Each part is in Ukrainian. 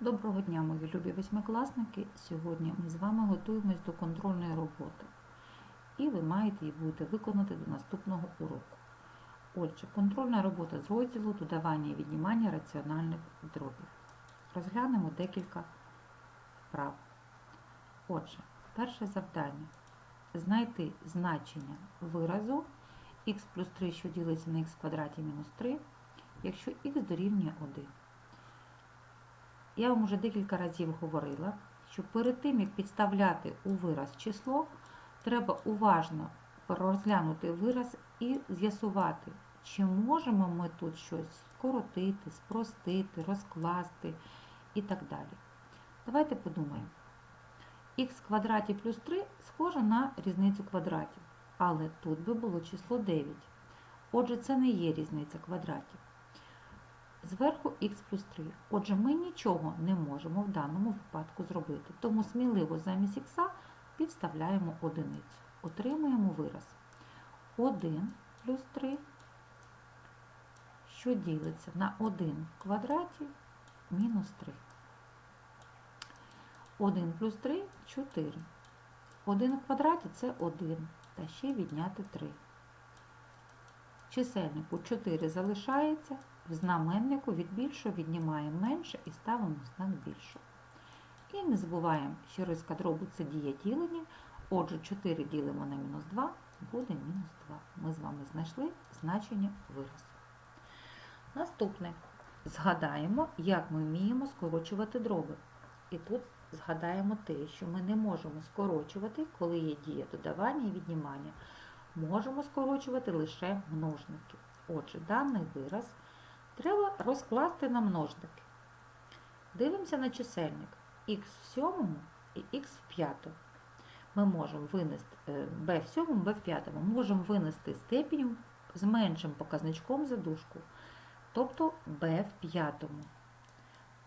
Доброго дня, мої любі восьмикласники. Сьогодні ми з вами готуємось до контрольної роботи. І ви маєте її будете виконати до наступного уроку. Отже, контрольна робота з розділу додавання і віднімання раціональних дробів. Розглянемо декілька вправ. Отже, перше завдання. Знайти значення виразу х плюс 3, що ділиться на х квадраті мінус 3, якщо х дорівнює 1. Я вам вже декілька разів говорила, що перед тим, як підставляти у вираз число, треба уважно розглянути вираз і з'ясувати, чи можемо ми тут щось скоротити, спростити, розкласти і так далі. Давайте подумаємо. х квадраті плюс 3 схоже на різницю квадратів, але тут би було число 9. Отже, це не є різниця квадратів. Зверху х плюс 3. Отже, ми нічого не можемо в даному випадку зробити. Тому сміливо замість х підставляємо одиницю. Отримуємо вираз 1 плюс 3, що ділиться на 1 в квадраті мінус 3. 1 плюс 3 4. 1 в квадраті це 1. Та ще відняти 3. Чисельнику 4 залишається. В знаменнику від більшого віднімаємо менше і ставимо знак більшого. І не забуваємо, що риска дробу це дія ділення. Отже, 4 ділимо на мінус 2, буде мінус 2. Ми з вами знайшли значення виразу. Наступне. Згадаємо, як ми вміємо скорочувати дроби. І тут згадаємо те, що ми не можемо скорочувати, коли є дія додавання і віднімання. Можемо скорочувати лише множники. Отже, даний вираз треба розкласти на множники. Дивимося на чисельник х в сьомому і х в п'ятому. Ми можемо винести b в сьомому, b в п'ятому. Можемо винести степінь з меншим показничком за дужку, тобто b в п'ятому.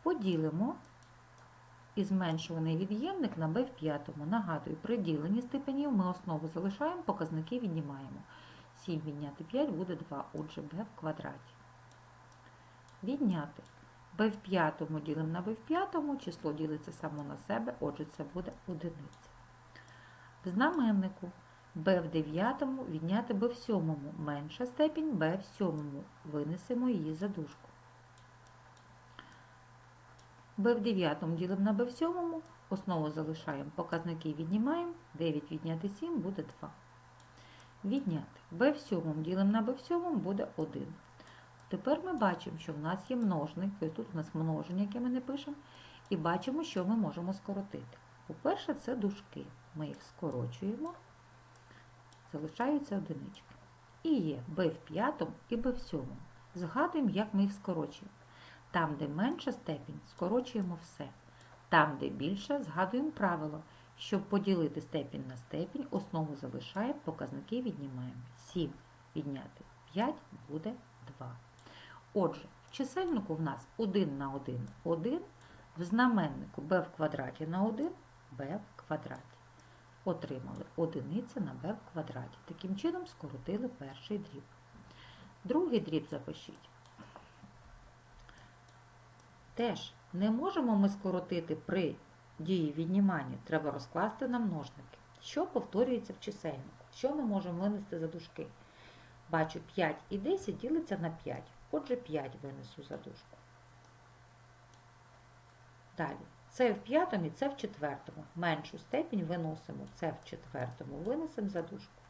Поділимо і зменшуваний від'ємник на b в п'ятому. Нагадую, при діленні степенів ми основу залишаємо, показники віднімаємо. 7 відняти 5 буде 2, отже b в квадраті. Відняти b в п'ятому ділимо на b в п'ятому, число ділиться само на себе, отже це буде одиниця. В знаменнику b в дев'ятому відняти b в сьомому. Менша степінь b в сьомому. Винесемо її за дужку. b в дев'ятому ділимо на b в сьомому, основу залишаємо, показники віднімаємо, 9 відняти 7 буде 2. Відняти b в сьомому ділимо на b в сьомому буде 1. Тепер ми бачимо, що в нас є множник, ось тут у нас множення, яке ми не пишемо, і бачимо, що ми можемо скоротити. По-перше, це дужки. Ми їх скорочуємо, залишаються одинички. І є b в п'ятому і b в сьомому. Згадуємо, як ми їх скорочуємо. Там, де менша степінь, скорочуємо все. Там, де більше, згадуємо правило. Щоб поділити степінь на степінь, основу залишаємо, показники віднімаємо. 7 відняти 5 буде 2. Отже, в чисельнику в нас 1 на 1 – 1, в знаменнику b в квадраті на 1 – b в квадраті. Отримали одиниця на b в квадраті. Таким чином скоротили перший дріб. Другий дріб запишіть. Теж не можемо ми скоротити при дії віднімання, треба розкласти на множники. Що повторюється в чисельнику? Що ми можемо винести за дужки? Бачу, 5 і 10 ділиться на 5. Отже, 5 винесу за дужку. Далі. Це в п'ятому і це в четвертому. Меншу степінь виносимо це в четвертому, винесемо за дужку.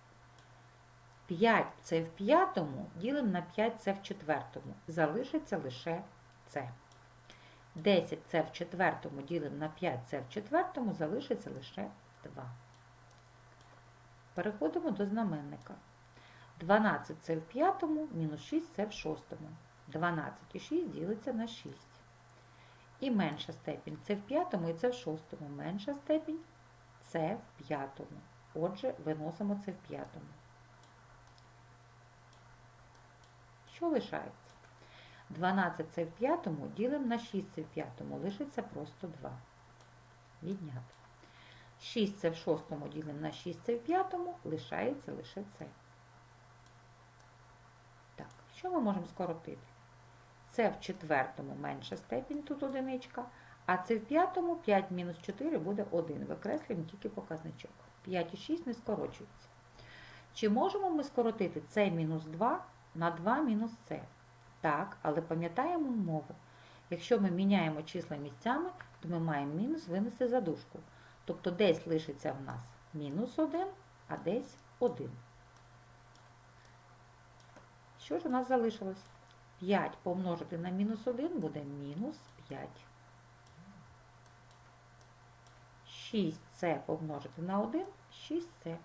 5 це в п'ятому, ділимо на 5 це в четвертому. Залишиться лише це. 10 це в четвертому, ділимо на 5 це в четвертому, залишиться лише 2. Переходимо до знаменника. 12 це в п'ятому, мінус 6 це в шостому. 12 і 6 ділиться на 6. І менша степінь це в п'ятому і це в шостому. Менша степінь це в п'ятому. Отже, виносимо це в п'ятому. Що лишається? 12 це в п'ятому, ділимо на 6 це в п'ятому, лишиться просто 2. Відняти. 6 це в шостому, ділимо на 6 це в п'ятому, лишається лише це. Що ми можемо скоротити? Це в четвертому менша степінь, тут одиничка, А це в п'ятому 5 мінус 4 буде 1. Викреслюємо тільки показничок. 5 і 6 не скорочується. Чи можемо ми скоротити цей мінус 2 на 2 мінус це? Так, але пам'ятаємо умову. Якщо ми міняємо числа місцями, то ми маємо мінус винести за дужку. Тобто десь лишиться в нас мінус 1, а десь 1. Що ж у нас залишилось? 5 помножити на мінус 1 буде мінус 5. 6c помножити на 1 6c.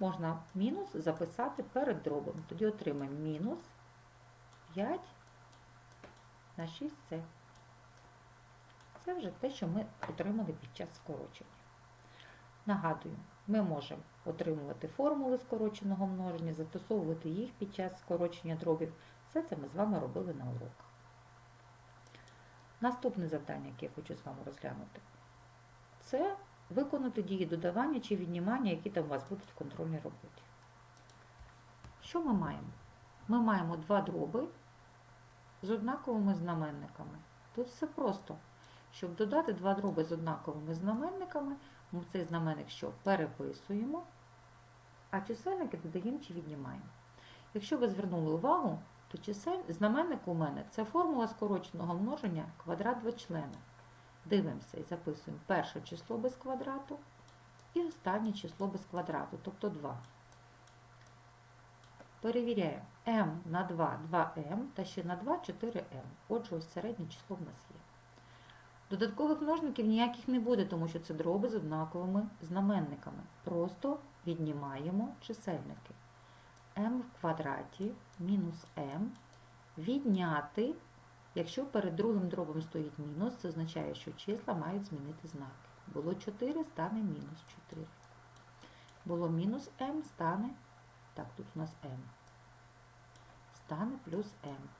Можна мінус записати перед дробом. Тоді отримаємо мінус 5 на 6c. Це вже те, що ми отримали під час скорочення. Нагадую, ми можемо отримувати формули скороченого множення, застосовувати їх під час скорочення дробів. Все це ми з вами робили на уроках. Наступне завдання, яке я хочу з вами розглянути, це виконати дії додавання чи віднімання, які там у вас будуть в контрольній роботі. Що ми маємо? Ми маємо два дроби з однаковими знаменниками. Тут все просто. Щоб додати два дроби з однаковими знаменниками, ми цей знаменник що переписуємо, а чисельники додаємо чи віднімаємо. Якщо ви звернули увагу, то чисель... знаменник у мене це формула скороченого множення квадрат двочлена. Дивимося і записуємо перше число без квадрату і останнє число без квадрату, тобто 2. Перевіряємо m на 2 2m та ще на 2 4m. Отже, ось середнє число в нас є. Додаткових множників ніяких не буде, тому що це дроби з однаковими знаменниками. Просто віднімаємо чисельники. m в квадраті мінус m відняти, якщо перед другим дробом стоїть мінус, це означає, що числа мають змінити знаки. Було 4, стане мінус 4. Було мінус m, стане, так, тут у нас m, стане плюс m.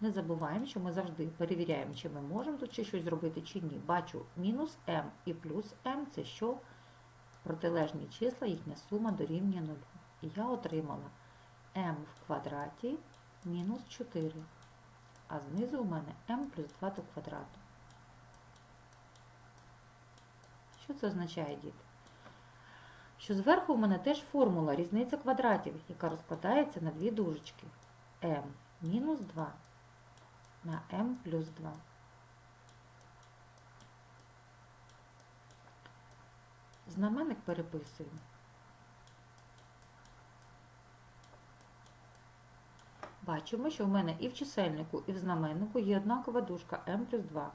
Не забуваємо, що ми завжди перевіряємо, чи ми можемо тут ще щось зробити, чи ні. Бачу, мінус m і плюс m це що? Протилежні числа, їхня сума дорівнює 0. І я отримала m в квадраті мінус 4. А знизу у мене m плюс 2 до квадрату. Що це означає, діти? Що зверху у мене теж формула різниця квадратів, яка розкладається на дві дужечки. m мінус 2 на m плюс 2. Знаменник переписуємо. Бачимо, що в мене і в чисельнику, і в знаменнику є однакова дужка m плюс 2.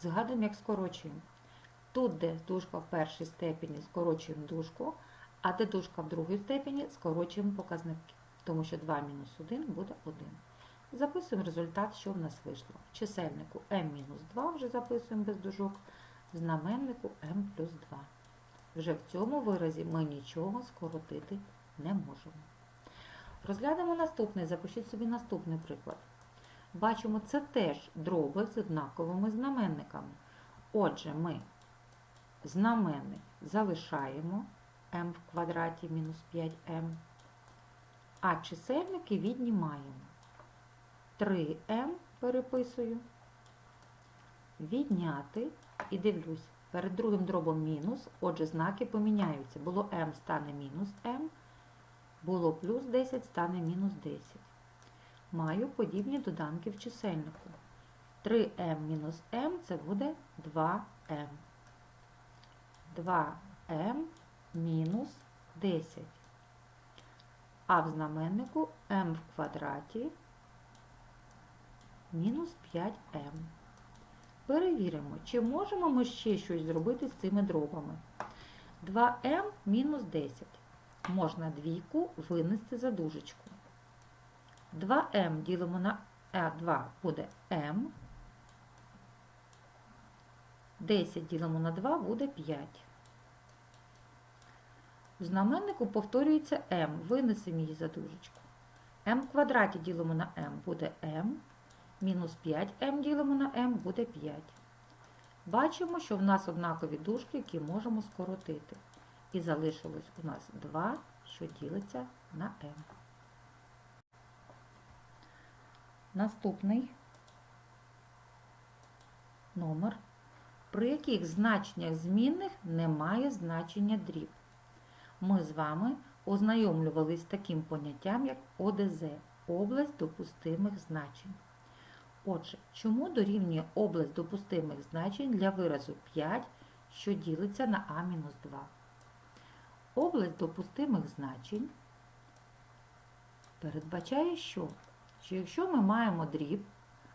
Згадуємо, як скорочуємо. Тут, де дужка в першій степені, скорочуємо дужку, а де дужка в другій степені, скорочуємо показники. Тому що 2 мінус 1 буде 1. Записуємо результат, що в нас вийшло. В чисельнику m-2 вже записуємо без дужок, в знаменнику m плюс 2. Вже в цьому виразі ми нічого скоротити не можемо. Розглянемо наступний, запишіть собі наступний приклад. Бачимо, це теж дроби з однаковими знаменниками. Отже, ми знаменник залишаємо m в квадраті мінус 5m, а чисельники віднімаємо. 3m переписую, відняти і дивлюсь, перед другим дробом мінус, отже, знаки поміняються. Було m стане мінус m, було плюс 10 стане мінус 10. Маю подібні доданки в чисельнику. 3m мінус m це буде 2m. 2m мінус 10. А в знаменнику m в квадраті мінус 5m. Перевіримо, чи можемо ми ще щось зробити з цими дробами. 2m мінус 10. Можна двійку винести за дужечку. 2m ділимо на А2 буде m. 10 ділимо на 2 буде 5. В знаменнику повторюється m. Винесемо її за дужечку. m в квадраті ділимо на m буде m. Мінус 5m ділимо на m буде 5. Бачимо, що в нас однакові дужки, які можемо скоротити. І залишилось у нас 2, що ділиться на m. Наступний номер, при яких значеннях змінних немає значення дріб. Ми з вами ознайомлювались таким поняттям, як ОДЗ область допустимих значень. Отже, чому дорівнює область допустимих значень для виразу 5, що ділиться на А-2? Область допустимих значень передбачає, що? що якщо ми маємо дріб,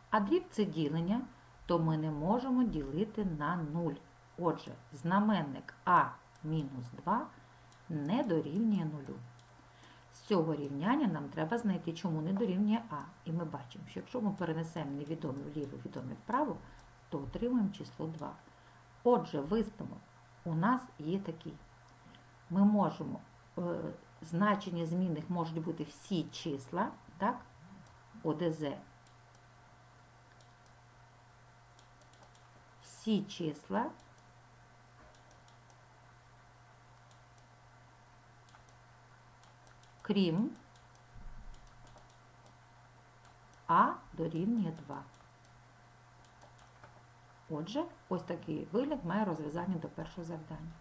а дріб це ділення, то ми не можемо ділити на 0. Отже, знаменник А-2 не дорівнює 0. Цього рівняння нам треба знайти, чому не дорівнює А. І ми бачимо, що якщо ми перенесемо невідомі вліво, відомі вправо, то отримаємо число 2. Отже, висновок у нас є такий. Ми можемо, е, значення змінних можуть бути всі числа, так? ОДЗ. Всі числа крім А дорівнює 2. Отже, ось такий вигляд має розв'язання до першого завдання.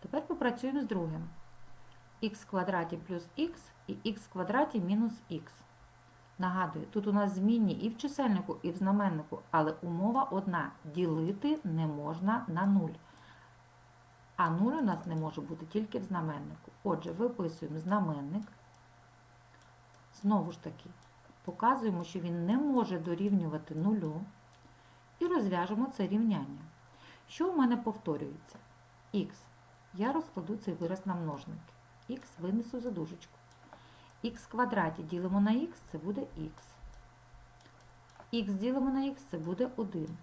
Тепер попрацюємо з другим. х квадраті плюс х і х квадраті мінус х. Нагадую, тут у нас змінні і в чисельнику, і в знаменнику, але умова одна. Ділити не можна на 0. А 0 у нас не може бути тільки в знаменнику. Отже, виписуємо знаменник. Знову ж таки, показуємо, що він не може дорівнювати нулю. І розв'яжемо це рівняння. Що у мене повторюється? Х. Я розкладу цей вираз на множники. Х винесу за дужечку. Х квадраті ділимо на х, це буде х. Х ділимо на х, це буде 1.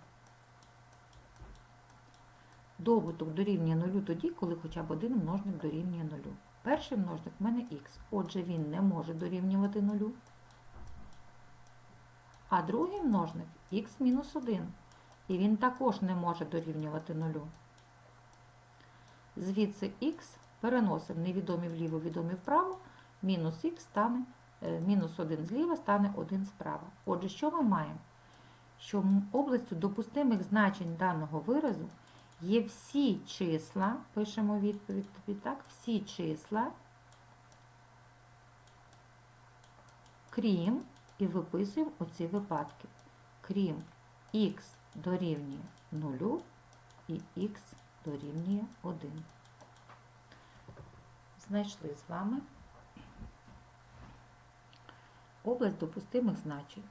Добуток дорівнює 0 тоді, коли хоча б один множник дорівнює 0. Перший множник в мене х. Отже, він не може дорівнювати 0. А другий множник х мінус 1. І він також не може дорівнювати 0. Звідси х переносимо невідомі вліво, відомі вправо, мінус х стане, е, мінус 1 зліва стане 1 справа. Отже, що ми маємо? Що областю допустимих значень даного виразу є всі числа, пишемо відповідь тобі так, всі числа, крім, і виписуємо оці випадки, крім х дорівнює 0 і х дорівнює 1. Знайшли з вами область допустимих значень.